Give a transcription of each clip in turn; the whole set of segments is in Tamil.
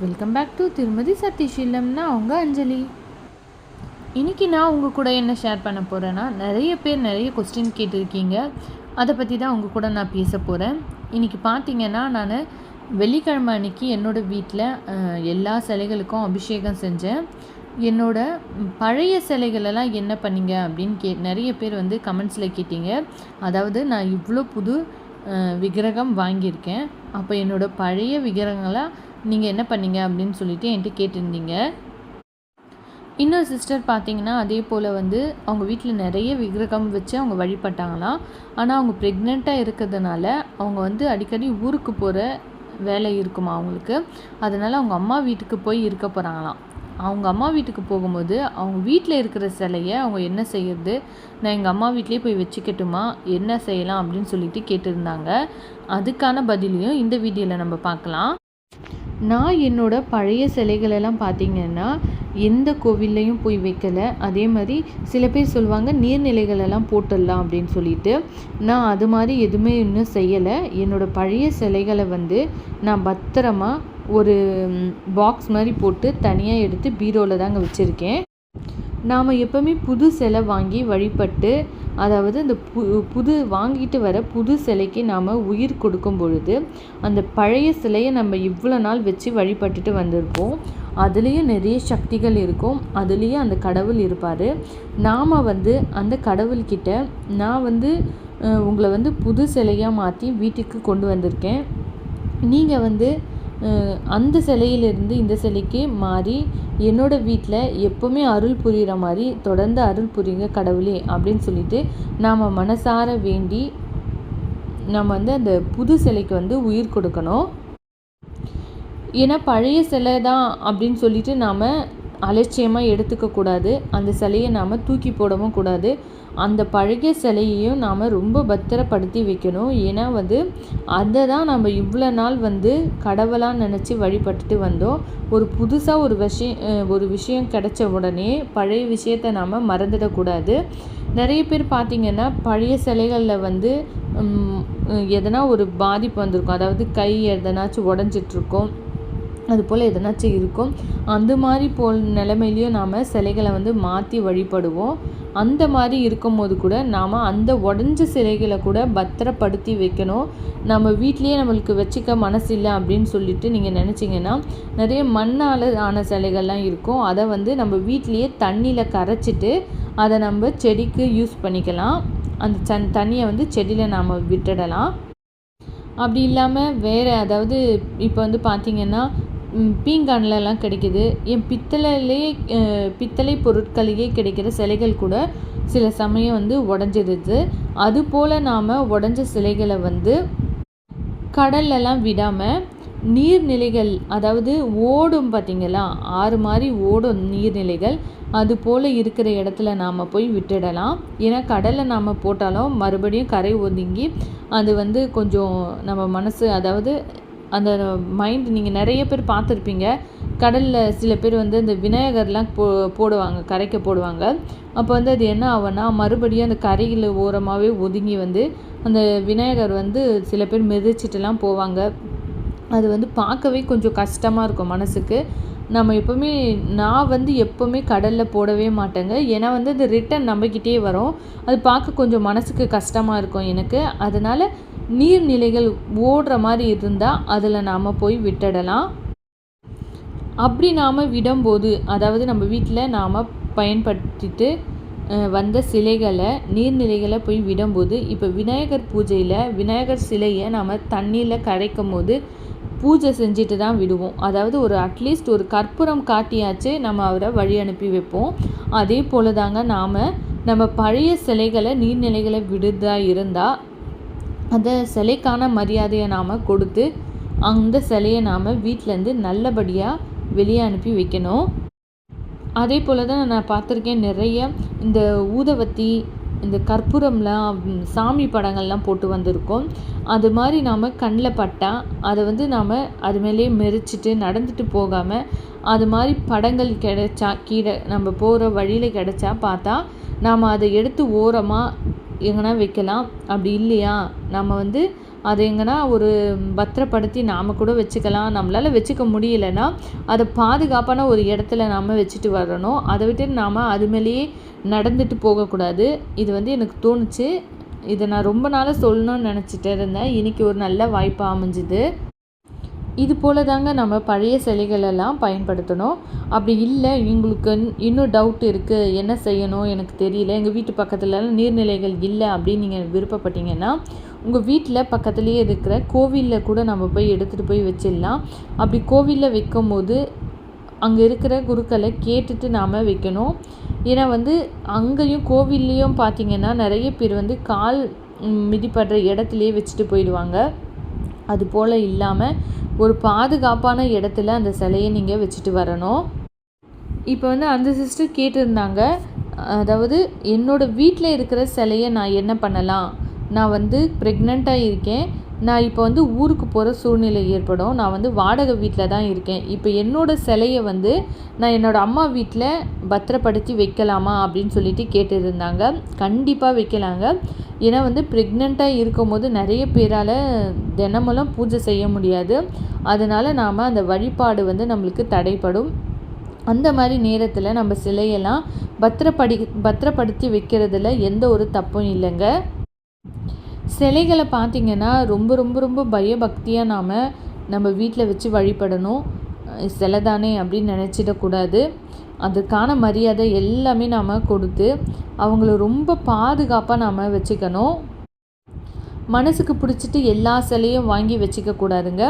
வெல்கம் பேக் டு திருமதி சதீஷிலம்னா அவங்க அஞ்சலி. இன்றைக்கி நான் உங்கள் கூட என்ன ஷேர் பண்ண போகிறேன்னா நிறைய பேர் நிறைய கொஸ்டின் கேட்டிருக்கீங்க. அதை பற்றி தான் உங்கள் கூட நான் பேச போகிறேன் இன்றைக்கி பார்த்தீங்கன்னா நான் வெள்ளிக்கிழமை அன்னைக்கு என்னோடய வீட்டில் எல்லா சிலைகளுக்கும் அபிஷேகம் செஞ்சேன். என்னோட பழைய சிலைகளெல்லாம் என்ன பண்ணீங்க அப்படின்னு கே நிறைய பேர் வந்து கமெண்ட்ஸில் கேட்டீங்க. அதாவது நான் இவ்வளோ புது விக்கிரகம் வாங்கியிருக்கேன். அப்போ என்னோட பழைய விக்கிரகங்களை நீங்கள் என்ன பண்ணீங்க அப்படின்னு சொல்லிட்டு என்கிட்ட கேட்டிருந்தீங்க. இன்னொரு சிஸ்டர் பார்த்தீங்கன்னா அதே போல் வந்து அவங்க வீட்டில் நிறைய விக்கிரகம் வச்சு அவங்க வழிபட்டாங்களாம். ஆனால் அவங்க ப்ரெக்னெண்ட்டாக இருக்கிறதுனால அவங்க வந்து அடிக்கடி ஊருக்கு போகிற வேலை இருக்குமா அவங்களுக்கு? அதனால் அவங்க அம்மா வீட்டுக்கு போய் இருக்க போகிறாங்களாம் அவங்க அம்மா வீட்டுக்கு போகும்போது அவங்க வீட்டில் இருக்கிற சிலையை அவங்க என்ன செய்யறது? நான் எங்கள் அம்மா வீட்லேயே போய் வச்சுக்கட்டுமா? என்ன செய்யலாம் அப்படின்னு சொல்லிட்டு கேட்டிருந்தாங்க. அதுக்கான பதிலையும் இந்த வீடியோவில் நம்ம பார்க்கலாம். நான் என்னோட பழைய சிலைகளெல்லாம் பார்த்தீங்கன்னா எந்த கோவில்லையும் போய் வைக்கல. அதே மாதிரி சில பேர் சொல்லுவாங்க நீர்நிலைகளெல்லாம் போட்டுடலாம் அப்படின்னு சொல்லிட்டு. நான் அது மாதிரி எதுவுமே இன்னும் செய்யலை. என்னோடய பழைய சிலைகளை வந்து நான் பத்திரமா ஒரு பாக்ஸ் மாதிரி போட்டு தனியாக எடுத்து பீரோவில் தாங்க வச்சுருக்கேன். நாம் எப்போவுமே புது சிலை வாங்கி வழிபட்டு அதாவது அந்த பு புது வாங்கிட்டு வர புது சிலைக்கு நாம் உயிர் கொடுக்கும் பொழுது அந்த பழைய சிலையை நம்ம இவ்வளோ நாள் வச்சு வழிபட்டுட்டு வந்திருப்போம். அதுலேயும் நிறைய சக்திகள் இருக்கும். அதுலேயும் அந்த கடவுள் இருப்பார். நாம் வந்து அந்த கடவுள்கிட்ட நான் வந்து உங்களை வந்து புது சிலையாக மாற்றி வீட்டுக்கு கொண்டு வந்திருக்கேன். நீங்கள் வந்து அந்த சிலையிலிருந்து இந்த சிலைக்கு மாறி என்னோட வீட்டில் எப்போவுமே அருள் புரிகிற மாதிரி தொடர்ந்து அருள் புரியுங்க கடவுளே அப்படின்னு சொல்லிட்டு நாம் மனசார வேண்டி நம்ம வந்து அந்த புது சிலைக்கு வந்து உயிர் கொடுக்கணும். ஏன்னா பழைய சிலை தான் அப்படின்னு சொல்லிட்டு நாம் அலட்சியமாக எடுத்துக்கக்கூடாது அந்த சிலையை நாம் தூக்கி போடவும் கூடாது. அந்த பழைய சிலையையும் நாம் ரொம்ப பத்திரப்படுத்தி வைக்கணும். ஏன்னா வந்து அதை தான் நம்ம இவ்வளோ நாள் வந்து கடவுளாக நினச்சி வழிபட்டுட்டு வந்தோம். ஒரு புதுசாக ஒரு விஷயம் ஒரு விஷயம் கிடைச்ச உடனே பழைய விஷயத்தை நாம் மறந்துடக்கூடாது நிறைய பேர் பார்த்திங்கன்னா பழைய சிலைகளில் வந்து எதனா ஒரு பாதிப்பு வந்திருக்கும். அதாவது கை எதனாச்சும் உடஞ்சிட்ருக்கும் அது போல் எதனாச்சும் இருக்கும் அந்த மாதிரி போல் நிலைமையிலையும் நாம் சிலைகளை வந்து மாற்றி வழிபடுவோம். அந்த மாதிரி இருக்கும்போது கூட நாம் அந்த உடஞ்ச சிலைகளை கூட பத்திரப்படுத்தி வைக்கணும். நம்ம வீட்லேயே நம்மளுக்கு வச்சுக்க மனசு இல்லை அப்படின்னு சொல்லிட்டு நீங்கள் நினச்சிங்கன்னா நிறைய மண்ணால் ஆன சிலைகள்லாம் இருக்கும். அதை வந்து நம்ம வீட்லேயே தண்ணியில் கரைச்சிட்டு அதை நம்ம செடிக்கு யூஸ் பண்ணிக்கலாம். அந்த சன் தண்ணியை வந்து செடியில் நாம் விட்டுடலாம். அப்படி இல்லாமல் வேறு அதாவது இப்போ வந்து பார்த்திங்கன்னா பீங்கான்லலாம் கிடைக்குது. என் பித்தளையிலேயே பித்தளை பொருட்களையே கிடைக்கிற சிலைகள் கூட சில சமயம் வந்து உடஞ்சிடுது. அதுபோல் நாம் உடஞ்ச சிலைகளை வந்து கடல்லலாம் விடாமல் நீர்நிலைகள் அதாவது ஓடும் பார்த்தீங்களா? ஆறு மாதிரி ஓடும் நீர்நிலைகள் அது போல் இருக்கிற இடத்துல நாம் போய் விட்டுடலாம். ஏன்னா கடலில் நாம் போட்டாலும் மறுபடியும் கரை ஒதுங்கி அது வந்து கொஞ்சம் நம்ம மனசு அதாவது அந்த மைண்ட் நீங்கள் நிறைய பேர் பார்த்துருப்பீங்க. கடலில் சில பேர் வந்து இந்த விநாயகர்லாம் போ போடுவாங்க கரைக்க போடுவாங்க. அப்போ வந்து அது என்ன ஆகும்னா மறுபடியும் அந்த கரையில் ஓரமாகவே ஒதுங்கி வந்து அந்த விநாயகர் வந்து சில பேர் மிதிச்சிட்டுலாம் போவாங்க. அது வந்து பார்க்கவே கொஞ்சம் கஷ்டமாக இருக்கும் மனசுக்கு. நம்ம எப்போவுமே நான் வந்து எப்போவுமே கடலில் போடவே மாட்டேங்க. ஏன்னா வந்து அது ரிட்டன் நம்பிக்கிட்டே வரும். அது பார்க்க கொஞ்சம் மனசுக்கு கஷ்டமாக இருக்கும் எனக்கு. அதனால் நீர்நிலைகள் ஓடுற மாதிரி இருந்தால் அதில் நாம் போய் விட்டுடலாம். அப்படி நாம் விடும்போது அதாவது நம்ம வீட்டில் நாம் பயன்படுத்திட்டு வந்த சிலைகளை நீர்நிலைகளை போய் விடும்போது இப்போ விநாயகர் பூஜையில் விநாயகர் சிலையை நாம் தண்ணியில் கரைக்கும் போது பூஜை செஞ்சுட்டு தான் விடுவோம். அதாவது ஒரு அட்லீஸ்ட் ஒரு கற்பூரம் காட்டியாச்சு நம்ம அவரை வழி அனுப்பி வைப்போம். அதே போல தாங்க நாம் நம்ம பழைய சிலைகளை நீர்நிலைகளை விடுதா இருந்தால் அந்த சிலைக்கான மரியாதையை நாம் கொடுத்து அந்த சிலையை நாம் வீட்டிலேருந்து நல்லபடியாக வெளியே அனுப்பி வைக்கணும். அதே போல் தான் நான் பார்த்துருக்கேன் நிறைய இந்த ஊதவத்தி இந்த கற்பூரம்லாம் சாமி படங்கள்லாம் போட்டு வந்திருக்கோம். அது மாதிரி நாம் கண்ணில் பட்டால் அதை வந்து நாம் அது மேலேயே மெரிச்சிட்டு நடந்துட்டு போகாமல் அது மாதிரி படங்கள் கிடைச்சா கீழே நம்ம போகிற வழியில் கிடைச்சா பார்த்தா நாம் அதை எடுத்து ஓரமாக எங்கன்னா வைக்கலாம். அப்படி இல்லையா? நம்ம வந்து அதை எங்கன்னா ஒரு பத்திரப்படுத்தி நாம் கூட வச்சுக்கலாம். நம்மளால் வச்சுக்க முடியலன்னா அதை பாதுகாப்பான ஒரு இடத்துல நாம் வச்சுட்டு வரணும். அதை விட்டு நாம் அது மேலேயே நடந்துட்டு போகக்கூடாது. இது வந்து எனக்கு தோணுச்சு. இதை நான் ரொம்ப நாளாக சொல்லணும்னு நினச்சிட்டு இருந்தேன். இன்றைக்கி ஒரு நல்ல வாய்ப்பாக அமைஞ்சுது. இது போல் தாங்க நம்ம பழைய சிலைகளெல்லாம் பயன்படுத்தணும். அப்படி இல்லை உங்களுக்கு இன்னும் டவுட் இருக்குது என்ன செய்யணும்? எனக்கு தெரியல. எங்கள் வீட்டு பக்கத்துலலாம் நீர்நிலைகள் இல்லை அப்படின்னு நீங்கள் விருப்பப்பட்டீங்கன்னா உங்கள் வீட்டில் பக்கத்துலேயே இருக்கிற கோவிலில் கூட நம்ம போய் எடுத்துகிட்டு போய் வச்சிடலாம். அப்படி கோவிலில் வைக்கும் போது அங்கே இருக்கிற குருக்களை கேட்டுட்டு நாம் வைக்கணும். ஏன்னா வந்து அங்கேயும் கோவில்லையும் பார்த்திங்கன்னா நிறைய பேர் வந்து கால் மிதிப்படுற இடத்துலையே வச்சுட்டு போயிடுவாங்க. அது போல் இல்லாமல் ஒரு பாதுகாப்பான இடத்துல அந்த சிலையை நீங்கள் வச்சுட்டு வரணும். இப்போ வந்து அந்த சிஸ்டர் கேட்டிருந்தாங்க அதாவது என்னோடய வீட்டில் இருக்கிற சிலையை நான் என்ன பண்ணலாம்? நான் வந்து ப்ரெக்னெண்ட்டாக இருக்கேன். நான் இப்போ வந்து ஊருக்கு போகிற சூழ்நிலை ஏற்படும். நான் வந்து வாடகை வீட்டில் தான் இருக்கேன். இப்போ என்னோடய சிலையை வந்து நான் என்னோடய அம்மா வீட்டில் பத்திரப்படுத்தி வைக்கலாமா அப்படின்னு சொல்லிட்டு கேட்டுருந்தாங்க. கண்டிப்பாக வைக்கலாங்க. ஏன்னா வந்து ப்ரெக்னெண்ட்டாக இருக்கும் போது நிறைய பேரால் தினமெல்லாம் பூஜை செய்ய முடியாது. அதனால் நாம் அந்த வழிபாடு வந்து நம்மளுக்கு தடைப்படும் அந்த மாதிரி நேரத்தில் நம்ம சிலையெல்லாம் பத்திரப்படி பத்திரப்படுத்தி வைக்கிறதுல எந்த ஒரு தப்பும் இல்லைங்க. சிலைகளை பார்த்திங்கன்னா ரொம்ப ரொம்ப ரொம்ப பயபக்தியாக நாம் நம்ம வீட்டில் வச்சு வழிபடணும். சிலை தானே அப்படின்னு நினச்சிடக்கூடாது. அதுக்கான மரியாதை எல்லாமே நாம் கொடுத்து அவங்கள ரொம்ப பாதுகாப்பாக நாம் வச்சுக்கணும். மனசுக்கு பிடிச்சிட்டு எல்லா சிலையும் வாங்கி வச்சுக்க கூடாதுங்க.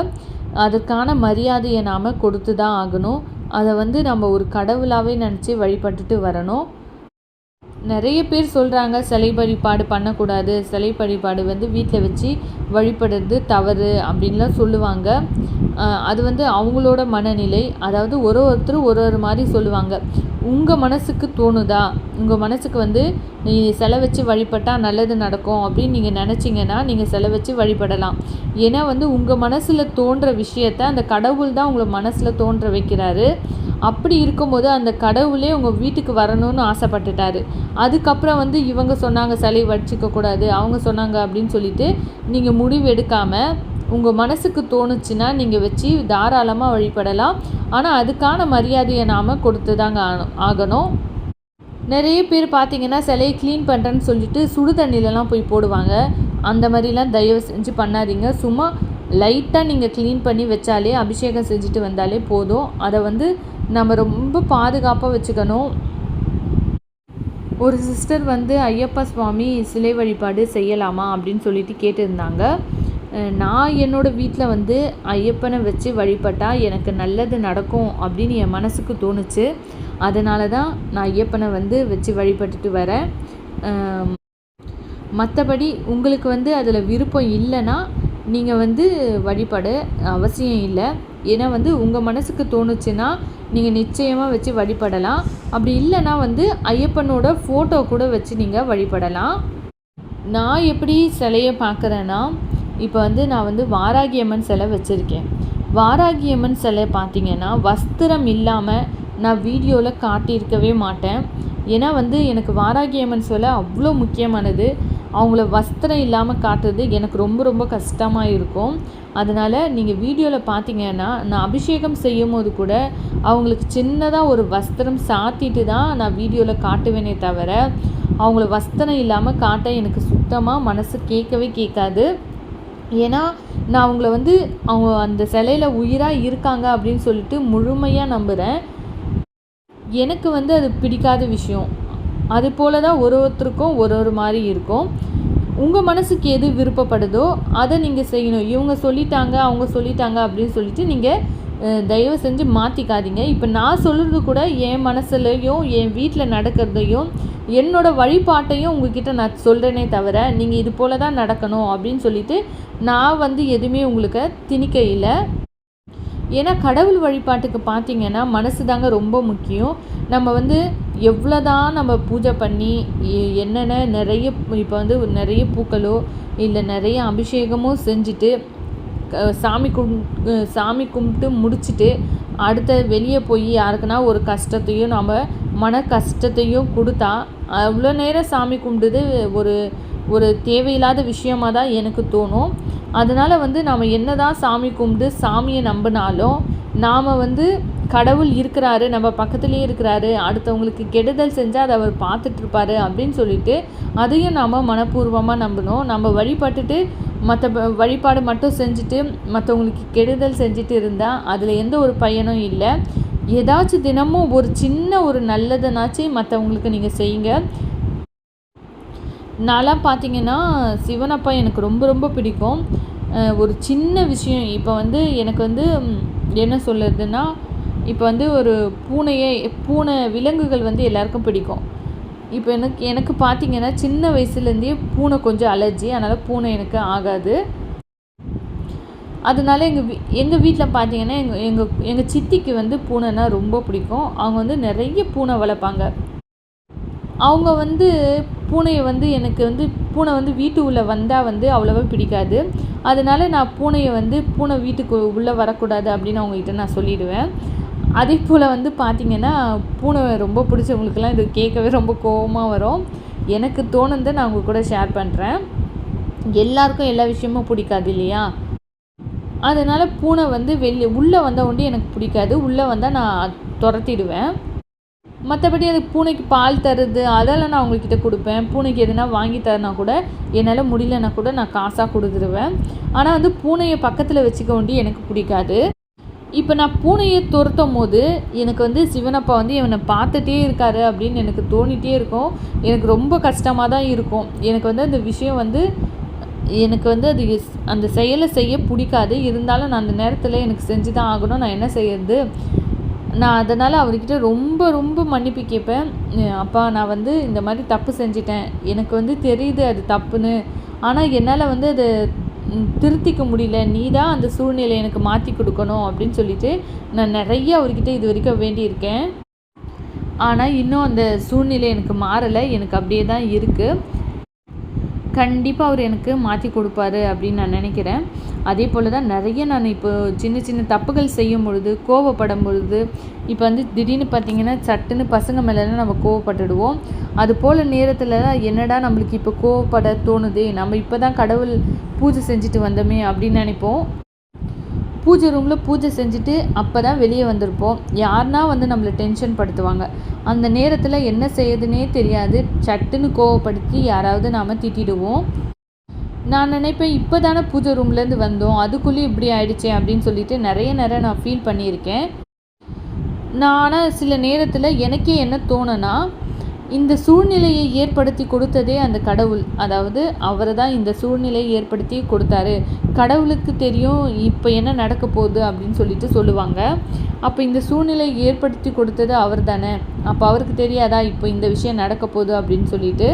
அதற்கான மரியாதையை நாம் கொடுத்து தான் ஆகணும். அதை வந்து நம்ம ஒரு கடவுளாகவே நினச்சி வழிபட்டுட்டு வரணும். நிறைய பேர் சொல்கிறாங்க சிலை வழிபாடு பண்ணக்கூடாது சிலை வழிபாடு வந்து வீட்டில் வச்சு வழிபடுறது தவறு அப்படின்லாம் சொல்லுவாங்க. அது வந்து அவங்களோட மனநிலை. அதாவது ஒரு ஒருத்தர் ஒரு ஒரு மாதிரி சொல்லுவாங்க. உங்கள் மனசுக்கு தோணுதா? உங்கள் மனசுக்கு வந்து நீ சிலை வச்சு வழிபட்டால் நல்லது நடக்கும் அப்படின்னு நீங்கள் நினச்சிங்கன்னா நீங்கள் சிலை வச்சு வழிபடலாம். ஏன்னா வந்து உங்கள் மனசில் தோன்ற விஷயத்த அந்த கடவுள் தான் உங்களை மனசில் தோன்ற வைக்கிறாரு. அப்படி இருக்கும்போது அந்த கடவுளே உங்கள் வீட்டுக்கு வரணும்னு ஆசைப்பட்டுட்டாரு. அதுக்கப்புறம் வந்து இவங்க சொன்னாங்க சிலை வச்சுக்கக்கூடாது அவங்க சொன்னாங்க அப்படின்னு சொல்லிட்டு நீங்கள் முடிவு எடுக்காமல் உங்கள் மனசுக்கு தோணுச்சுன்னா நீங்கள் வச்சு தாராளமாக வழிபடலாம். ஆனால் அதுக்கான மரியாதையை நாம் கொடுத்து தாங்க ஆகணும். நிறைய பேர் பார்த்தீங்கன்னா சிலையை க்ளீன் பண்ணுறேன்னு சொல்லிட்டு சுடு தண்ணியிலலாம் போய் போடுவாங்க. அந்த மாதிரிலாம் தயவு செஞ்சு பண்ணாதீங்க. சும்மா லைட்டாக நீங்கள் க்ளீன் பண்ணி வச்சாலே அபிஷேகம் செஞ்சுட்டு வந்தாலே போதும். அதை வந்து நம்ம ரொம்ப பாதுகாப்பாக வச்சுக்கணும். ஒரு சிஸ்டர் வந்து ஐயப்பா சுவாமி சிலை வழிபாடு செய்யலாமா? அப்படின்னு சொல்லிட்டு கேட்டிருந்தாங்க. நான் என்னோடய வீட்டில் வந்து ஐயப்பனை வச்சு வழிபட்டால் எனக்கு நல்லது நடக்கும் அப்படின்னு என் மனசுக்கு தோணுச்சு. அதனால தான் நான் ஐயப்பனை வந்து வச்சு வழிபட்டுட்டு வரேன். மற்றபடி உங்களுக்கு வந்து அதில் விருப்பம் இல்லைன்னா நீங்கள் வந்து வழிபாடு அவசியம் இல்லை. ஏன்னா வந்து உங்கள் மனசுக்கு தோணுச்சுன்னா நீங்கள் நிச்சயமாக வச்சு வழிபடலாம். அப்படி இல்லைன்னா வந்து ஐயப்பனோட ஃபோட்டோ கூட வச்சு நீங்கள் வழிபடலாம். நான் எப்படி சிலையை பார்க்குறேன்னா இப்போ வந்து நான் வந்து வாராகியம்மன் சிலை வச்சுருக்கேன். வாராகியம்மன் சிலை பார்த்திங்கன்னா வஸ்திரம் இல்லாமல் நான் வீடியோவில் காட்டியிருக்கவே மாட்டேன். ஏன்னா வந்து எனக்கு வாராகியம்மன் சிலை அவ்வளோ முக்கியமானது. அவங்கள வஸ்திரம் இல்லாமல் காட்டுறது எனக்கு ரொம்ப ரொம்ப கஷ்டமாக இருக்கும். அதனால் நீங்கள் வீடியோவில் பார்த்தீங்கன்னா நான் அபிஷேகம் செய்யும் போது கூட அவங்களுக்கு சின்னதாக ஒரு வஸ்திரம் சாத்திட்டு தான் நான் வீடியோவில் காட்டுவேனே தவிர அவங்கள வஸ்திரம் இல்லாமல் காட்ட எனக்கு சுத்தமாக மனசு கேட்கவே கேட்காது. ஏன்னா நான் அவங்கள வந்து அவங்க அந்த சிலையில் உயிராக இருக்காங்க அப்படின்னு சொல்லிட்டு முழுமையாக நம்புகிறேன் எனக்கு வந்து அது பிடிக்காத விஷயம். அது போல தான் ஒரு ஒருத்தருக்கும் ஒரு ஒரு மாதிரி இருக்கும். உங்கள் மனசுக்கு எது விருப்பப்படுதோ அதை நீங்கள் செய்யணும். இவங்க சொல்லிட்டாங்க அவங்க சொல்லிட்டாங்க அப்படின்னு சொல்லிட்டு நீங்கள் தயவு செஞ்சு மாற்றிக்காதீங்க இப்போ நான் சொல்கிறது கூட என் மனசுலையும் என் வீட்டில் நடக்கிறதையும் என்னோடய வழிபாட்டையும் உங்ககிட்ட நான் சொல்கிறேனே தவிர நீங்கள் இது போல் தான் நடக்கணும் அப்படின்னு சொல்லிட்டு நான் வந்து எதுவுமே உங்களுக்கு திணிக்க இல்லை. ஏன்னா கடவுள் வழிபாட்டுக்கு பார்த்திங்கன்னா மனசு தாங்க ரொம்ப முக்கியம். நம்ம வந்து எவ்வளோதான் நம்ம பூஜை பண்ணி என்னென்ன நிறைய இப்போ வந்து நிறைய பூக்களோ இல்லை நிறைய அபிஷேகமோ செஞ்சுட்டு சாமி கும் சாமி கும்பிட்டு முடிச்சுட்டு அடுத்த வெளியே போய் யாருக்குன்னா ஒரு கஷ்டத்தையும் நம்ம மன கஷ்டத்தையும் கொடுத்தா அவ்வளோ நேரம் சாமி கும்பிடுது ஒரு ஒரு தேவையில்லாத விஷயமாக தான் எனக்கு தோணும். அதனால் வந்து நாம் என்ன தான் சாமி கும்பிட்டு சாமியை நம்பினாலும் நாம் வந்து கடவுள் இருக்கிறாரு நம்ம பக்கத்துலேயே இருக்கிறாரு அடுத்தவங்களுக்கு கெடுதல் செஞ்சால் அதை அவர் பார்த்துட்ருப்பாரு அப்படின்னு சொல்லிட்டு அதையும் நாம் மனப்பூர்வமாக நம்பணும். நம்ம வழிபட்டுட்டு மற்ற வழிபாடு மட்டும் செஞ்சுட்டு மற்றவங்களுக்கு கெடுதல் செஞ்சுட்டு இருந்தால் அதில் எந்த ஒரு பயனும் இல்லை. ஏதாச்சும் தினமும் ஒரு சின்ன ஒரு நல்லதுனாச்சு மற்றவங்களுக்கு நீங்கள் செய்யுங்க. நான்லாம் பார்த்தீங்கன்னா சிவனப்பா எனக்கு ரொம்ப ரொம்ப பிடிக்கும். ஒரு சின்ன விஷயம். இப்போ வந்து எனக்கு வந்து என்ன சொல்லுறதுன்னா இப்போ வந்து ஒரு பூனையே பூனை விலங்குகள் வந்து எல்லாருக்கும் பிடிக்கும். இப்போ எனக்கு எனக்கு பார்த்தீங்கன்னா சின்ன வயசுலேருந்தே பூனை கொஞ்சம் அலர்ஜி அதனால் பூனை எனக்கு ஆகாது. அதனால எங்கள் வீ எங்கள் வீட்டில் பார்த்தீங்கன்னா எங்கள் எங்கள் எங்கள் சித்திக்கு வந்து பூனைனா ரொம்ப பிடிக்கும். அவங்க வந்து நிறைய பூனை வளர்ப்பாங்க. அவங்க வந்து பூனையை வந்து எனக்கு வந்து பூனை வந்து வீட்டு உள்ளே வந்தால் வந்து அவ்வளோவா பிடிக்காது. அதனால நான் பூனையை வந்து பூனை வீட்டுக்கு உள்ளே வரக்கூடாது அப்படின்னு அவங்ககிட்ட நான் சொல்லிவிடுவேன் அதே போல் வந்து பார்த்திங்கன்னா பூனை ரொம்ப பிடிச்சவங்களுக்கெல்லாம் இது கேட்கவே ரொம்ப கோபமாக வரும். எனக்கு தோணுதை நான் உங்கள் கூட ஷேர் பண்ணுறேன் எல்லாருக்கும் எல்லா விஷயமும் பிடிக்காது இல்லையா? அதனால் பூனை வந்து வெளியே உள்ளே வந்த ஒண்டி எனக்கு பிடிக்காது. உள்ளே வந்தால் நான் துரத்திடுவேன். மற்றபடி அது பூனைக்கு பால் தருது அதெல்லாம் நான் அவங்கக்கிட்ட கொடுப்பேன். பூனைக்கு எதுனா வாங்கி தரனா கூட என்னால் முடியலன்னா கூட நான் காசாக கொடுத்துருவேன். ஆனால் வந்து பூனையை பக்கத்தில் வச்சுக்க வேண்டி எனக்கு பிடிக்காது. இப்போ நான் பூனையை துரத்தும் போது எனக்கு வந்து சிவனப்பா வந்து இவனை பார்த்துட்டே இருக்காரு அப்படின்னு எனக்கு தோணிகிட்டே இருக்கும். எனக்கு ரொம்ப கஷ்டமாக தான் இருக்கும். எனக்கு வந்து அந்த விஷயம் வந்து எனக்கு வந்து அது அந்த செயலை செய்ய பிடிக்காது. இருந்தாலும் நான் அந்த நேரத்தில் எனக்கு செஞ்சு தான் ஆகணும். நான் என்ன செய்யறது? நான் அதனால் அவர்கிட்ட ரொம்ப ரொம்ப மன்னிப்பு கேட்பேன். அப்பா நான் வந்து இந்த மாதிரி தப்பு செஞ்சிட்டேன். எனக்கு வந்து தெரியுது அது தப்புன்னு. ஆனால் என்னால் வந்து அதை திருத்திக்க முடியல. நீ தான் அந்த சூழ்நிலை எனக்கு மாற்றி கொடுக்கணும் அப்படின்னு சொல்லிட்டு நான் நிறைய அவர்கிட்ட இது வரைக்கும் வேண்டியிருக்கேன். ஆனால் இன்னும் அந்த சூழ்நிலை எனக்கு மாறலை. எனக்கு அப்படியே தான் இருக்குது கண்டிப்பாக அவர் எனக்கு மாற்றி கொடுப்பாரு அப்படின்னு நான் நினைக்கிறேன். அதே போல் தான் நிறைய நான் இப்போ சின்ன சின்ன தப்புகள் செய்யும் பொழுது கோவப்படும் பொழுது இப்போ வந்து திடீர்னு பார்த்தீங்கன்னா சட்டுன்னு பசங்க மேலெல்லாம் நம்ம கோவப்பட்டுடுவோம். அது போல் நேரத்தில் என்னடா நம்மளுக்கு இப்போ கோவப்பட தோணுது நம்ம இப்போ தான் கடவுள் பூஜை செஞ்சுட்டு வந்தோமே அப்படின்னு நினைப்போம். பூஜை ரூமில் பூஜை செஞ்சுட்டு அப்போ தான் வெளியே வந்திருப்போம். யாருனா வந்து நம்மளை டென்ஷன் படுத்துவாங்க. அந்த நேரத்தில் என்ன செய்யுதுன்னே தெரியாது. சட்டுன்னு கோவப்படுத்தி யாராவது நாம் திட்டிடுவோம். நான் நினைப்பேன் இப்போ தானே பூஜை ரூம்லேருந்து வந்தோம். அதுக்குள்ளேயும் இப்படி ஆயிடுச்சே அப்படின்னு சொல்லிட்டு நிறைய நேரம் நான் ஃபீல் பண்ணியிருக்கேன். நான் ஆனால் சில நேரத்தில் எனக்கே என்ன தோணுன்னா இந்த சூழ்நிலையை ஏற்படுத்தி கொடுத்ததே அந்த கடவுள். அதாவது அவர் தான் இந்த சூழ்நிலையை ஏற்படுத்தி கொடுத்தாரு. கடவுளுக்கு தெரியும் இப்போ என்ன நடக்க போகுது அப்படின்னு சொல்லிட்டு சொல்லுவாங்க. அப்போ இந்த சூழ்நிலையை ஏற்படுத்தி கொடுத்தது அவர் தானே. அப்போ அவருக்கு தெரியாதா இப்போ இந்த விஷயம் நடக்க போகுது அப்படின்னு சொல்லிட்டு.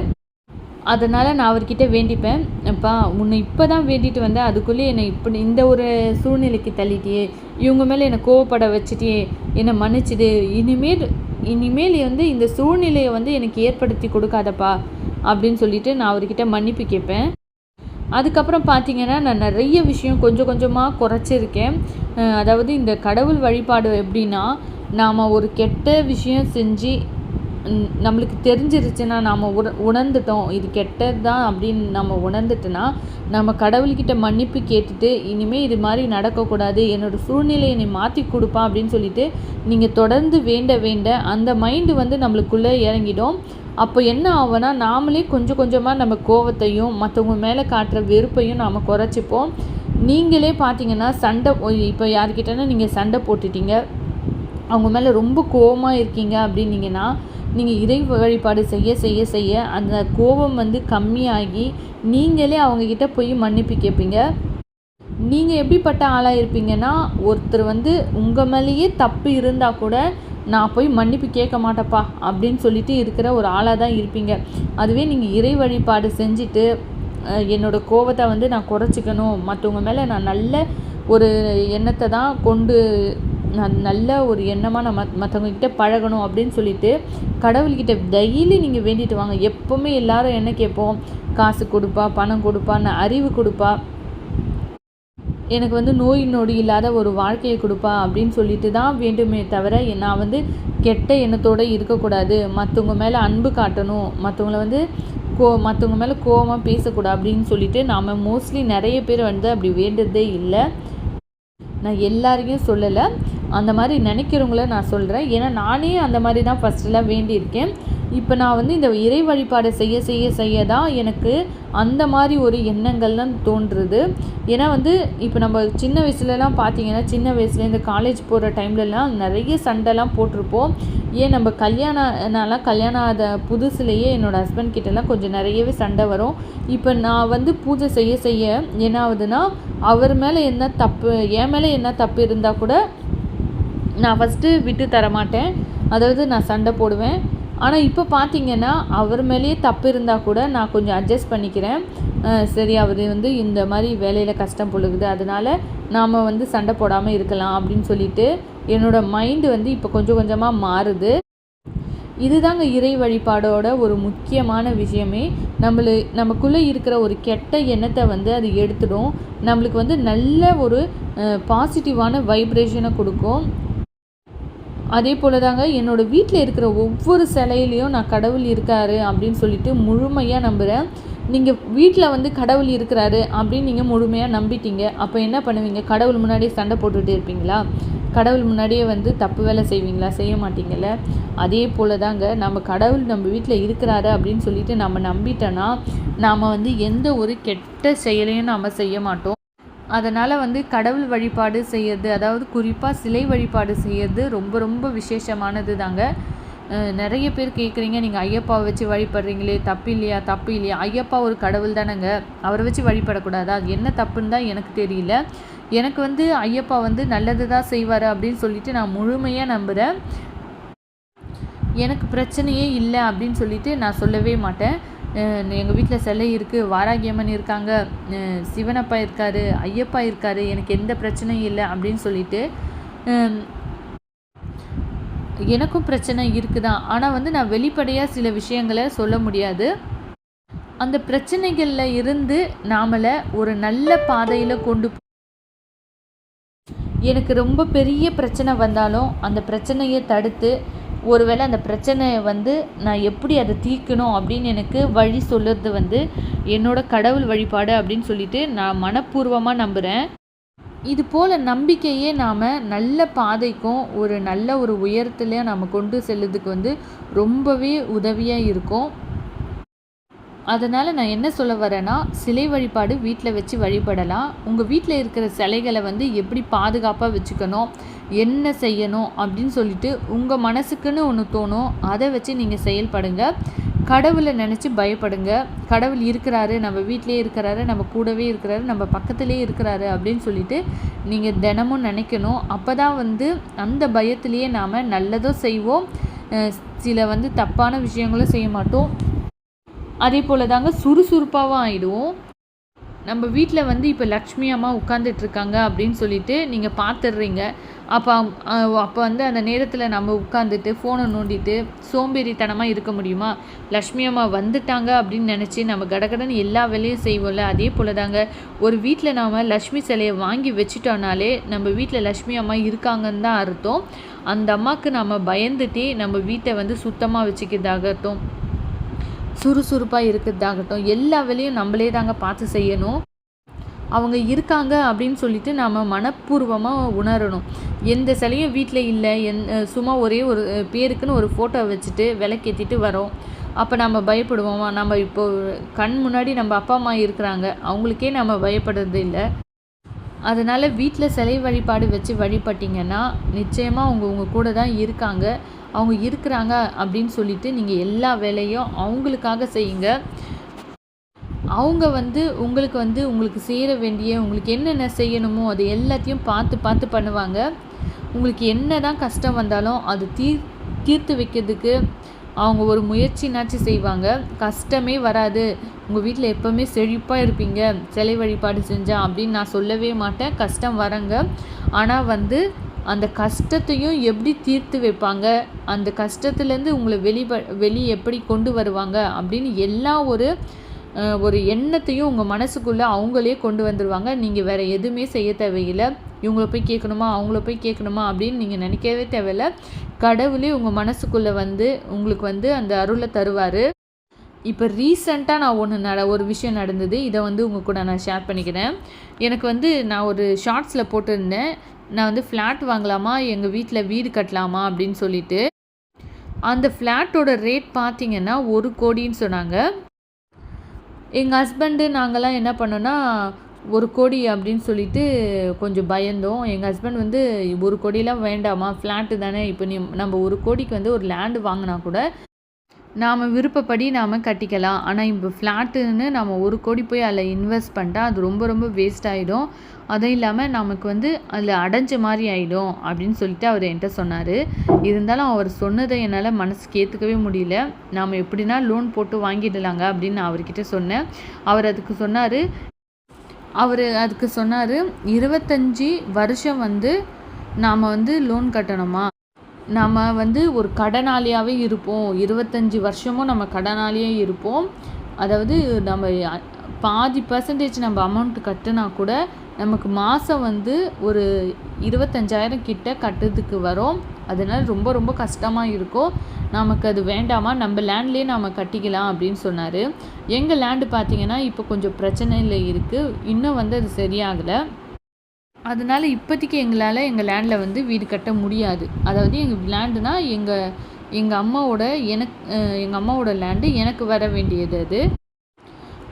அதனால் நான் அவர்கிட்ட வேண்டிப்பேன். அப்பா உன்னை இப்போ தான் வேண்டிட்டு வந்தேன் அதுக்குள்ளேயே என்னை இப்படி இந்த ஒரு சூழ்நிலைக்கு தள்ளிட்டியே. இவங்க மேலே என்னை கோவப்பட வச்சுட்டியே. என்னை மன்னிச்சிடு. இனிமேல் இனிமேல் வந்து இந்த சூழ்நிலையை வந்து எனக்கு ஏற்படுத்தி கொடுக்காதப்பா அப்படின்னு சொல்லிட்டு நான் அவர்கிட்ட மன்னிப்பு கேட்பேன். அதுக்கப்புறம் பார்த்தீங்கன்னா நான் நிறைய விஷயம் கொஞ்சம் கொஞ்சமாக குறைச்சிருக்கேன். அதாவது இந்த கடவுள் வழிபாடு எப்படின்னா நாம் ஒரு கெட்ட விஷயம் செஞ்சு நம்மளுக்கு தெரிஞ்சிருச்சுன்னா நாம் உண உணர்ந்துட்டோம். இது கெட்டது தான் அப்படின்னு நம்ம உணர்ந்துட்டோன்னா நம்ம கடவுள்கிட்ட மன்னிப்பு கேட்டுட்டு இனிமேல் இது மாதிரி நடக்கக்கூடாது. என்னோடய சூழ்நிலையை என்னை மாற்றி கொடுப்பா அப்படின்னு சொல்லிட்டு நீங்கள் தொடர்ந்து வேண்ட வேண்ட அந்த மைண்டு வந்து நம்மளுக்குள்ளே இறங்கிடும். அப்போ என்ன ஆகும்னா நாமளே கொஞ்சம் கொஞ்சமாக நம்ம கோவத்தையும் மற்றவங்க மேலே காட்டுற வெறுப்பையும் நாம் குறைச்சிப்போம். நீங்களே பார்த்தீங்கன்னா சண்டை இப்போ யார்கிட்டனா நீங்கள் சண்டை போட்டுட்டீங்க. அவங்க மேலே ரொம்ப கோவமாக இருக்கீங்க அப்படின்னீங்கன்னா நீங்கள் இறை வழிபாடு செய்ய செய்ய செய்ய அந்த கோபம் வந்து கம்மியாகி நீங்களே அவங்கக்கிட்ட போய் மன்னிப்பு கேட்பீங்க நீங்கள் எப்படிப்பட்ட ஆளாக இருப்பீங்கன்னா ஒருத்தர் வந்து உங்கள் மேலேயே தப்பு இருந்தால் கூட நான் போய் மன்னிப்பு கேட்க மாட்டேப்பா அப்படின்னு சொல்லிட்டு இருக்கிற ஒரு ஆளாக தான் இருப்பீங்க. அதுவே நீங்கள் இறை வழிபாடு செஞ்சுட்டு என்னோடய கோபத்தை வந்து நான் குறைச்சிக்கணும். மற்றவங்க மேலே நான் நல்ல ஒரு எண்ணத்தை தான் கொண்டு நல்ல ஒரு எண்ணமாக நான் மத் மற்றவங்கக்கிட்ட பழகணும் அப்படின்னு சொல்லிட்டு கடவுள்கிட்ட டெய்லி நீங்கள் வேண்டிட்டு வாங்க. எப்போவுமே எல்லாரும் என்ன கேட்போம்? காசு கொடுப்பா பணம் கொடுப்பா நான் அறிவு கொடுப்பா. எனக்கு வந்து நோய் நொடி இல்லாத ஒரு வாழ்க்கையை கொடுப்பா அப்படின்னு சொல்லிட்டு தான் வேண்டுமே தவிர நான் வந்து கெட்ட எண்ணத்தோடு இருக்கக்கூடாது. மற்றவங்க மேலே அன்பு காட்டணும். மற்றவங்கள வந்து கோ மற்றவங்க மேலே கோவமாக பேசக்கூடாது அப்படின்னு சொல்லிட்டு நாம் மோஸ்ட்லி நிறைய பேர் வந்து அப்படி வேண்டதே இல்லை. நான் எல்லாரையும் சொல்லலை. அந்த மாதிரி நினைக்கிறவங்கள நான் சொல்கிறேன் ஏன்னா நானே அந்த மாதிரி தான் ஃபஸ்ட்டெல்லாம் வேண்டியிருக்கேன். இப்போ நான் வந்து இந்த இறை வழிபாடை செய்ய செய்ய செய்ய தான் எனக்கு அந்த மாதிரி ஒரு எண்ணங்கள்லாம் தோன்றுறது ஏன்னா வந்து இப்போ நம்ம சின்ன வயசுலலாம் பார்த்தீங்கன்னா சின்ன வயசுல இந்த காலேஜ் போகிற டைம்லலாம் நிறைய சண்டைலாம் போட்டிருப்போம். ஏன் நம்ம கல்யாணம் நான்லாம் கல்யாணம் ஆத புதுசுலேயே என்னோடய ஹஸ்பண்ட் கிட்டலாம் கொஞ்சம் நிறையவே சண்டை வரும். இப்போ நான் வந்து பூஜை செய்ய செய்ய என்ன ஆகுதுன்னா அவர் மேலே என்ன தப்பு என் மேலே என்ன தப்பு இருந்தால் கூட நான் ஃபஸ்ட்டு விட்டு தர மாட்டேன் அதாவது நான் சண்டை போடுவேன். ஆனால் இப்போ பார்த்தீங்கன்னா அவர் மேலேயே தப்பு இருந்தால் கூட நான் கொஞ்சம் அட்ஜஸ்ட் பண்ணிக்கிறேன். சரி அவர் வந்து இந்த மாதிரி வேலையில் கஷ்டம் பொழுகுது அதனால் நாம் வந்து சண்டை போடாமல் இருக்கலாம் அப்படின்னு சொல்லிட்டு என்னோடய மைண்டு வந்து இப்போ கொஞ்சம் கொஞ்சமாக மாறுது. இதுதாங்க இறை வழிபாடோட ஒரு முக்கியமான விஷயமே. நம்மளு நமக்குள்ளே இருக்கிற ஒரு கெட்ட எண்ணத்தை வந்து அது எடுத்துடும். நம்மளுக்கு வந்து நல்ல ஒரு பாசிட்டிவான வைப்ரேஷனை கொடுக்கும். அதே போல் தாங்க என்னோடய வீட்டில் இருக்கிற ஒவ்வொரு சிலையிலையும் நான் கடவுள் இருக்காரு அப்படின்னு சொல்லிட்டு முழுமையாக நம்புகிறேன் நீங்கள் வீட்டில் வந்து கடவுள் இருக்கிறாரு அப்படின்னு நீங்கள் முழுமையாக நம்பிட்டீங்க. அப்போ என்ன பண்ணுவீங்க? கடவுள் முன்னாடியே சண்டை போட்டுகிட்டே இருப்பீங்களா? கடவுள் முன்னாடியே வந்து தப்பு வேலை செய்வீங்களா? செய்ய மாட்டீங்கல்ல. அதே போல் தாங்க நம்ம கடவுள் நம்ம வீட்டில் இருக்கிறாரு அப்படின்னு சொல்லிட்டு நம்ம நம்பிட்டோன்னா நாம் வந்து எந்த ஒரு கெட்ட செயலையும் நாம் செய்ய மாட்டோம். அதனால் வந்து கடவுள் வழிபாடு செய்யறது அதாவது குறிப்பாக சிலை வழிபாடு செய்யறது ரொம்ப ரொம்ப விசேஷமானது தாங்க நிறைய பேர் கேட்குறீங்க நீங்கள் ஐயப்பாவை வச்சு வழிபடுறீங்களே தப்பு இல்லையா தப்பு இல்லையா? ஐயப்பா ஒரு கடவுள் தானேங்க. அவரை வச்சு வழிபடக்கூடாதா? அது என்ன தப்புன்னு தான் எனக்கு தெரியல. எனக்கு வந்து ஐயப்பா வந்து நல்லது தான் செய்வார் அப்படின்னு சொல்லிட்டு நான் முழுமையாக நம்புகிறேன் எனக்கு பிரச்சனையே இல்லை அப்படின்னு சொல்லிட்டு நான் சொல்லவே மாட்டேன். எங்கள் வீட்டில் சிலை இருக்குது வாராகியம்மன் இருக்காங்க. சிவனப்பா இருக்கார் ஐயப்பா இருக்கார். எனக்கு எந்த பிரச்சனையும் இல்லை அப்படின்னு சொல்லிட்டு எனக்கும் பிரச்சனை இருக்குதான் ஆனால் வந்து நான் வெளிப்படையாக சில விஷயங்களை சொல்ல முடியாது. அந்த பிரச்சனைகளில் இருந்து நாமளை ஒரு நல்ல பாதையில் கொண்டு எனக்கு ரொம்ப பெரிய பிரச்சனை வந்தாலும் அந்த பிரச்சனையை தடுத்து ஒருவேளை அந்த பிரச்சனையை வந்து நான் எப்படி அதை தீர்க்கணும் அப்படின்னு எனக்கு வழி சொல்லுறது வந்து என்னோடய கடவுள் வழிபாடு அப்படின்னு சொல்லிட்டு நான் மனப்பூர்வமாக நம்புகிறேன் இது போல் நம்பிக்கையே நாம் நல்ல பாதைக்கும் ஒரு நல்ல ஒரு உயரத்துலேயும் நாம் கொண்டு செல்லுறதுக்கு வந்து ரொம்பவே உதவியாக இருக்கும். அதனால் நான் என்ன சொல்ல வரேன்னா சிலை வழிபாடு வீட்டில் வச்சு வழிபடலாம். உங்கள் வீட்டில் இருக்கிற சிலைகளை வந்து எப்படி பாதுகாப்பாக வச்சுக்கணும் என்ன செய்யணும் அப்படின்னு சொல்லிட்டு உங்கள் மனசுக்குன்னு ஒன்று தோணும் அதை வச்சு நீங்கள் செயல்படுங்க. கடவுளை நினச்சி பயப்படுங்க. கடவுள் இருக்கிறாரு நம்ம வீட்டிலே இருக்கிறாரு நம்ம கூடவே இருக்கிறாரு நம்ம பக்கத்துலேயே இருக்கிறாரு அப்படின்னு சொல்லிட்டு நீங்கள் தினமும் நினைக்கணும். அப்போ தான் வந்து அந்த பயத்துலேயே நாம் நல்லதும் செய்வோம். சில வந்து தப்பான விஷயங்களும் செய்ய மாட்டோம். அதே போல் தாங்க சுறுசுறுப்பாகவும் ஆகிடுவோம் நம்ம வீட்டில் வந்து இப்போ லக்ஷ்மி அம்மா உட்காந்துட்ருக்காங்க அப்படின்னு சொல்லிட்டு நீங்கள் பார்த்துடுறீங்க அப்போ அப்போ வந்து அந்த நேரத்தில் நம்ம உட்காந்துட்டு ஃபோனை நோண்டிட்டு சோம்பேறித்தனமாக இருக்க முடியுமா? லக்ஷ்மி அம்மா வந்துட்டாங்க அப்படின்னு நினச்சி நம்ம கடகடன் எல்லா வேலையும் செய்வோம்ல அதே போல் தாங்க ஒரு வீட்டில் நாம் லக்ஷ்மி சிலையை வாங்கி வச்சுட்டோம்னாலே நம்ம வீட்டில் லக்ஷ்மி அம்மா இருக்காங்கன்னு தான் அர்த்தம். அந்த அம்மாவுக்கு நம்ம பயந்துட்டே நம்ம வீட்டை வந்து சுத்தமாக வச்சுக்கிறதாகட்டும். சுறுசுறுப்பாக இருக்கிறதாகட்டும் எல்லா வேலையும் நம்மளே தாங்க பார்த்து செய்யணும். அவங்க இருக்காங்க அப்படின்னு சொல்லிட்டு நாம் மனப்பூர்வமாக உணரணும். எந்த சிலையும் வீட்டில் இல்லை. என் சும்மா ஒரே ஒரு பேருக்குன்னு ஒரு ஃபோட்டோ வச்சுட்டு விளக்கேற்றிட்டு வரோம். அப்போ நம்ம பயப்படுவோமா? நம்ம இப்போது கண் முன்னாடி நம்ம அப்பா அம்மா இருக்கிறாங்க. அவங்களுக்கே நம்ம பயப்படுறது இல்லை. அதனால் வீட்டில் சிலை வழிபாடு வச்சு வழிபட்டிங்கன்னா நிச்சயமாக அவங்க உங்கள் கூட தான் இருக்காங்க. அவங்க இருக்கிறாங்க அப்படின்னு சொல்லிட்டு நீங்கள் எல்லா வேலையும் அவங்களுக்காக செய்யுங்க. அவங்க வந்து உங்களுக்கு வந்து உங்களுக்கு சேர வேண்டிய உங்களுக்கு என்னென்ன செய்யணுமோ அது எல்லாத்தையும் பார்த்து பார்த்து பண்ணுவாங்க. உங்களுக்கு என்ன தான் கஷ்டம் வந்தாலும் அது தீர் தீர்த்து வைக்கிறதுக்கு அவங்க ஒரு முயற்சினாச்சு செய்வாங்க. கஷ்டமே வராது. உங்கள் வீட்டில் எப்போவுமே செழிப்பாக இருப்பீங்க. சிலை வழிபாடு செஞ்சால் அப்படின்னு நான் சொல்லவே மாட்டேன். கஷ்டம் வரங்க. ஆனால் வந்து அந்த கஷ்டத்தையும் எப்படி தீர்த்து வைப்பாங்க? அந்த கஷ்டத்துலேருந்து உங்களை வெளிப்ப வெளியே எப்படி கொண்டு வருவாங்க? அப்படின்னு எல்லா ஒரு ஒரு எண்ணத்தையும் உங்கள் மனசுக்குள்ளே அவங்களே கொண்டு வந்துடுவாங்க நீங்கள் வேறு எதுவுமே செய்ய தேவையில்லை. இவங்கள போய் கேட்கணுமா? அவங்கள போய் கேட்கணுமா? அப்படின்னு நீங்கள் நினைக்கவே தேவையில்ல. கடவுளே உங்கள் மனசுக்குள்ளே வந்து உங்களுக்கு வந்து அந்த அருளை தருவார். இப்போ ரீசண்டாக நான் ஒன்று நட ஒரு விஷயம் நடந்தது. இதை வந்து உங்கள் கூட நான் ஷேர் பண்ணிக்கிறேன். எனக்கு வந்து நான் ஒரு ஷார்ட்ஸில் போட்டிருந்தேன். நான் வந்து ஃப்ளாட் வாங்கலாமா? எங்கள் வீட்டில் வீடு கட்டலாமா? அப்படின்னு சொல்லிட்டு. அந்த ஃப்ளாட்டோட ரேட் பார்த்திங்கன்னா ஒரு கோடின்னு சொன்னாங்க. எங்கள் ஹஸ்பண்டு நாங்கள்லாம் என்ன பண்ணோன்னா ஒரு கோடி அப்படின்னு சொல்லிட்டு கொஞ்சம் பயந்தோம். எங்கள் ஹஸ்பண்ட் வந்து ஒரு கோடியெலாம் வேண்டாமா ஃப்ளாட்டு தானே இப்போ நீ நம்ம ஒரு கோடிக்கு வந்து ஒரு லேண்டு வாங்கினா கூட நாம் விருப்பப்படி நாம் கட்டிக்கலாம். ஆனால் இப்போ ஃப்ளாட்டுன்னு நம்ம ஒரு கோடி போய் அதில் இன்வெஸ்ட் பண்ணிட்டா அது ரொம்ப ரொம்ப வேஸ்ட் ஆகிடும் அதுவும் இல்லாமல் நமக்கு வந்து அதில் அடைஞ்ச மாதிரி ஆகிடும் அப்படின்னு சொல்லிட்டு அவர் என்கிட்ட சொன்னார். இருந்தாலும் அவர் சொன்னதை என்னால் மனசுக்கு ஏற்றுக்கவே முடியல. நாம் எப்படின்னா லோன் போட்டு வாங்கிடலாங்க அப்படின்னு நான் அவர்கிட்ட சொன்னேன். அவர் அதுக்கு சொன்னார் அவர் அதுக்கு சொன்னார் இருபத்தஞ்சி வருஷம் வந்து நாம் வந்து லோன் கட்டணுமா? நாம் வந்து ஒரு கடனாளியாகவே இருப்போம். இருபத்தஞ்சி வருஷமும் நம்ம கடனாளியே இருப்போம். அதாவது நம்ம பாதி பர்சன்டேஜ் நம்ம அமௌண்ட் கட்டினா கூட நமக்கு மாதம் வந்து ஒரு இருபத்தஞ்சாயிரம் கிட்ட கட்டுறதுக்கு வரும். அதனால் ரொம்ப ரொம்ப கஷ்டமாக இருக்கும். நமக்கு அது வேண்டாமா? நம்ம லேண்ட்லேயே நாம் கட்டிக்கலாம் அப்படின்னு சொன்னார். எங்கள் லேண்டு பார்த்திங்கன்னா இப்போ கொஞ்சம் பிரச்சனையில் இருக்குது இன்னும் வந்து அது சரியாகலை. அதனால் இப்போதைக்கு எங்களால் எங்கள் லேண்டில் வந்து வீடு கட்ட முடியாது. அதாவது எங்கள் லேண்டுனா எங்கள் எங்கள் அம்மாவோட எனக்கு எங்கள் அம்மாவோட லேண்டு எனக்கு வர வேண்டியது அது.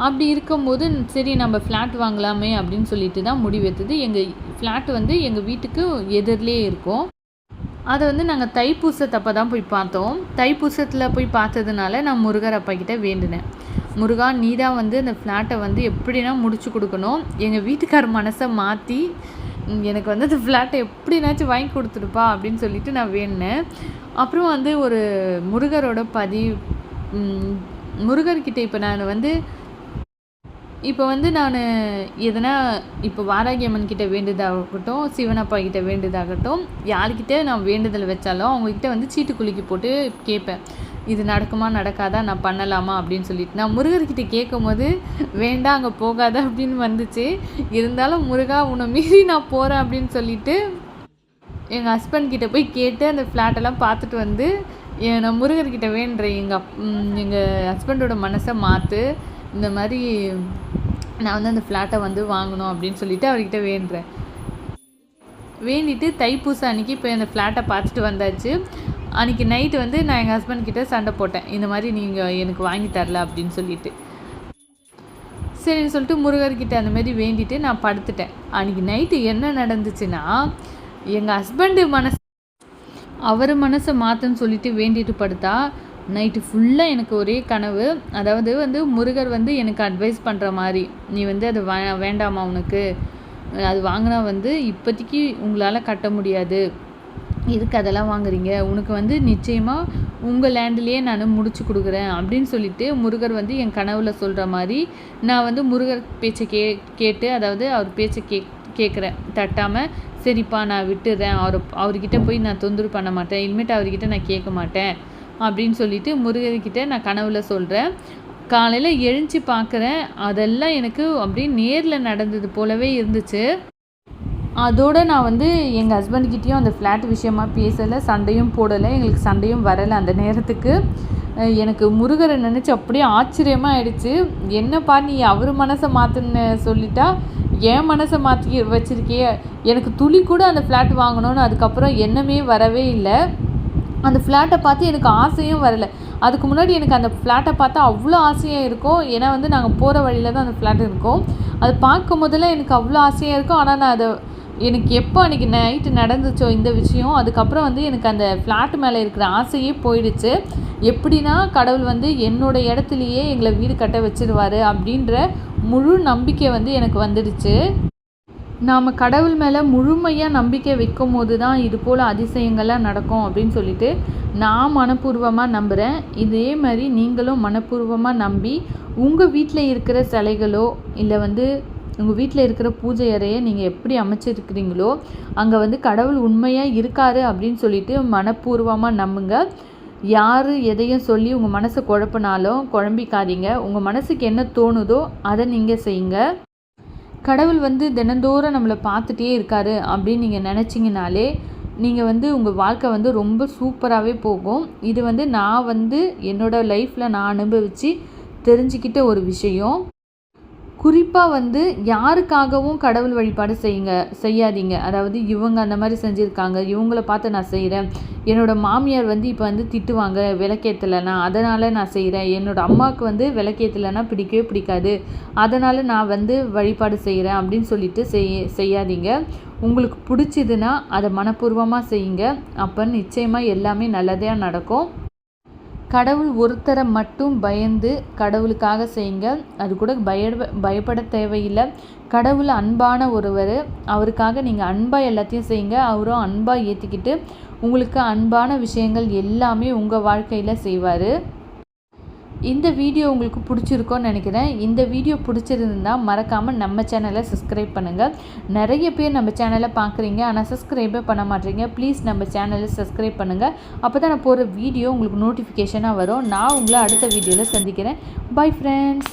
அப்படி இருக்கும்போது சரி நம்ம ஃப்ளாட் வாங்கலாமே அப்படின்னு சொல்லிட்டு தான் முடிவெடுத்தது எங்கள் ஃப்ளாட் வந்து எங்கள் வீட்டுக்கு எதிரிலே இருக்கும். அதை வந்து நாங்கள் தைப்பூசத்தப்போ தான் போய் பார்த்தோம். தைப்பூசத்தில் போய் பார்த்ததுனால நான் முருகர் அப்பா கிட்டே வேண்டினேன். முருகா நீ தான் வந்து அந்த ஃப்ளாட்டை வந்து எப்படின்னா முடிச்சு கொடுக்கணும். எங்கள் வீட்டுக்கார மனசை மாற்றி எனக்கு வந்து அந்த ஃப்ளாட்டை எப்படினாச்சும் வாங்கி கொடுத்துருப்பா அப்படின்னு சொல்லிட்டு நான் வேணினேன் அப்புறம் வந்து ஒரு முருகரோட பதி முருகர்கிட்ட இப்போ நான் வந்து இப்போ வந்து நான் எதனா இப்போ வாராகி அம்மன் கிட்ட வேண்டுதாகட்டும் சிவனப்பா கிட்ட வேண்டுதாகட்டும் யார்கிட்ட நான் வேண்டுதல் வச்சாலும் அவங்கக்கிட்ட வந்து சீட்டு குலுக்கி போட்டு கேட்பேன். இது நடக்குமா நடக்காதா நான் பண்ணலாமா அப்படின்னு சொல்லிட்டு. நான் முருகர்கிட்ட கேட்கும் போது வேண்டாம் அங்கே போகாத அப்படின்னு வந்துச்சு. இருந்தாலும் முருகா உன்னை மீறி நான் போகிறேன் அப்படின்னு சொல்லிட்டு எங்கள் ஹஸ்பண்ட் கிட்டே போய் கேட்டு அந்த ஃப்ளாட்டெல்லாம் பார்த்துட்டு வந்து நான் முருகர்கிட்ட வேண்டுறேன். எங்கள் அப் எங்கள் ஹஸ்பண்டோட மனசை மாற்று இந்த மாதிரி நான் வந்து அந்த ஃப்ளாட்டை வந்து வாங்கணும் அப்படின்னு சொல்லிட்டு அவர்கிட்ட வேண்டுறேன். வேண்டிட்டு தைப்பூசம் அன்றைக்கி இப்போ அந்த ஃப்ளாட்டை பார்த்துட்டு வந்தாச்சு. அன்றைக்கி நைட்டு வந்து நான் எங்கள் ஹஸ்பண்ட் கிட்டே சண்டை போட்டேன். இந்த மாதிரி நீங்கள் எனக்கு வாங்கி தரல அப்படின்னு சொல்லிட்டு. சரின்னு சொல்லிட்டு முருகர்கிட்ட அந்த மாதிரி வேண்டிட்டு நான் படுத்துட்டேன். அன்றைக்கி நைட்டு என்ன நடந்துச்சுன்னா எங்கள் ஹஸ்பண்டு மனசு அவர் மனசை மாற்றுன்னு சொல்லிட்டு வேண்டிட்டு படுத்தா நைட்டு ஃபுல்லாக எனக்கு ஒரே கனவு. அதாவது வந்து முருகர் வந்து எனக்கு அட்வைஸ் பண்ணுற மாதிரி நீ வந்து அது வேண்டாமா உனக்கு? அது வாங்கினா வந்து இப்போதைக்கு உங்களால் கட்ட முடியாது. இதுக்கு அதெல்லாம் வாங்குறீங்க? உனக்கு வந்து நிச்சயமாக உங்கள் லேண்ட்லேயே நான் முடிச்சு கொடுக்குறேன். அப்படின்னு சொல்லிட்டு முருகர் வந்து என் கனவில் சொல்கிற மாதிரி நான் வந்து முருகர் பேச்சை கே கேட்டு அதாவது அவர் பேச்சை கே கேட்குறேன் தட்டாமல் சரிப்பா நான் விட்டுறேன். அவர் அவர்கிட்ட போய் நான் தொந்தரவு பண்ண மாட்டேன். இனிமேட்டு அவர்கிட்ட நான் கேட்க மாட்டேன். அப்படின்னு சொல்லிட்டு முருகர்கிட்ட நான் கனவில் சொல்கிறேன் காலையில் எழுஞ்சி பார்க்குறேன். அதெல்லாம் எனக்கு அப்படியே நேரில் நடந்தது போலவே இருந்துச்சு. அதோடு நான் வந்து எங்கள் ஹஸ்பண்ட்கிட்டேயும் அந்த ஃப்ளாட் விஷயமா பேசலை சண்டையும் போடலை. எங்களுக்கு சண்டையும் வரலை அந்த நேரத்துக்கு. எனக்கு முருகரை நினச்சி அப்படியே ஆச்சரியமாக ஆயிடுச்சு. என்னப்பா நீ அவர் மனசை மாற்றுன்னு சொல்லிட்டா? என் மனசை மாற்றி வச்சுருக்கிய. எனக்கு துளி கூட அந்த ஃப்ளாட் வாங்கணும்னு அதுக்கப்புறம் எண்ணமே வரவே இல்லை. அந்த ஃப்ளாட்டை பார்த்து எனக்கு ஆசையும் வரல. அதுக்கு முன்னாடி எனக்கு அந்த ஃப்ளாட்டை பார்த்தா அவ்வளோ ஆசையாக இருக்கும். ஏன்னா வந்து நாங்கள் போகிற வழியில் தான் அந்த ஃப்ளாட் இருக்கும். அது பார்க்கும் போதெல்லாம் எனக்கு அவ்வளோ ஆசையாக இருக்கும். ஆனால் நான் அதை எனக்கு எப்போ அன்றைக்கி நைட்டு நடந்துச்சோ இந்த விஷயம் அதுக்கப்புறம் வந்து எனக்கு அந்த ஃப்ளாட் மேலே இருக்கிற ஆசையே போயிடுச்சு. எப்படின்னா கடவுள் வந்து என்னோடய இடத்துலையே எங்களை வீடு கட்ட வச்சிருவார் அப்படின்ற முழு நம்பிக்கை வந்து எனக்கு வந்துடுச்சு. நாம் கடவுள் மேலே முழுமையாக நம்பிக்கை வைக்கும் போது தான் இது போல் அதிசயங்கள்லாம் நடக்கும் அப்படின்னு சொல்லிட்டு நான் மனப்பூர்வமாக நம்புகிறேன் இதே மாதிரி நீங்களும் மனப்பூர்வமாக நம்பி உங்கள் வீட்டில் இருக்கிற சிலைகளோ இல்லை வந்து உங்கள் வீட்டில் இருக்கிற பூஜை அறையை நீங்கள் எப்படி அமைச்சிருக்கிறீங்களோ அங்கே வந்து கடவுள் உண்மையாக இருக்கார் அப்படின்னு சொல்லிட்டு மனப்பூர்வமாக நம்புங்க. யார் எதையும் சொல்லி உங்கள் மனசை குழப்பினாலும் குழம்பிக்காதீங்க. உங்கள் மனசுக்கு என்ன தோணுதோ அதை நீங்கள் செய்யுங்க. கடவுள் வந்து தினந்தோறும் நம்மளை பார்த்துட்டே இருக்காரு அப்படின்னு நீங்கள் நினச்சிங்கனாலே நீங்கள் வந்து உங்கள் வாழ்க்கை வந்து ரொம்ப சூப்பராகவே போகும். இது வந்து நான் வந்து என்னோடய லைஃப்பில் நான் அனுபவித்து தெரிஞ்சுக்கிட்ட ஒரு விஷயம். குறிப்பாக வந்து யாருக்காகவும் கடவுள் வழிபாடு செய்யுங்க செய்யாதீங்க. அதாவது இவங்க அந்த மாதிரி செஞ்சுருக்காங்க இவங்கள பார்த்து நான் செய்கிறேன் என்னோடய மாமியார் வந்து இப்போ வந்து திட்டுவாங்க விளக்கேற்றலைன்னா அதனால் நான் செய்கிறேன் என்னோடய அம்மாவுக்கு வந்து விளக்கேற்றலைன்னா பிடிக்கவே பிடிக்காது. அதனால் நான் வந்து வழிபாடு செய்கிறேன் அப்படின்னு சொல்லிட்டு செய் செய்யாதீங்க. உங்களுக்கு பிடிச்சிதுன்னா அதை மனப்பூர்வமாக செய்யுங்க. அப்போ நிச்சயமாக எல்லாமே நல்லதாக நடக்கும். கடவுள் ஒருத்தரை மட்டும் பயந்து கடவுளுக்காக செய்யுங்க. அது கூட பய பயப்பட தேவையில்லை. கடவுள் அன்பான ஒருவர். அவருக்காக நீங்கள் அன்பாக எல்லாத்தையும் செய்யுங்க. அவரும் அன்பாக ஏற்றிக்கிட்டு உங்களுக்கு அன்பான விஷயங்கள் எல்லாமே உங்கள் வாழ்க்கையில் செய்வார். இந்த வீடியோ உங்களுக்கு பிடிச்சிருக்கோன்னு நினைக்கிறேன். இந்த வீடியோ பிடிச்சிருந்தா மறக்காமல் நம்ம சேனலை சப்ஸ்கிரைப் பண்ணுங்கள் நிறைய பேர் நம்ம சேனலை பார்க்குறீங்க ஆனால் சப்ஸ்கிரைபே பண்ண மாட்டீங்க. ப்ளீஸ் நம்ம சேனலை சப்ஸ்கிரைப் பண்ணுங்கள் அப்போ தான் நான் போகிற வீடியோ உங்களுக்கு நோட்டிஃபிகேஷனாக வரும். நான் உங்களை அடுத்த வீடியோவில் சந்திக்கிறேன். Bye friends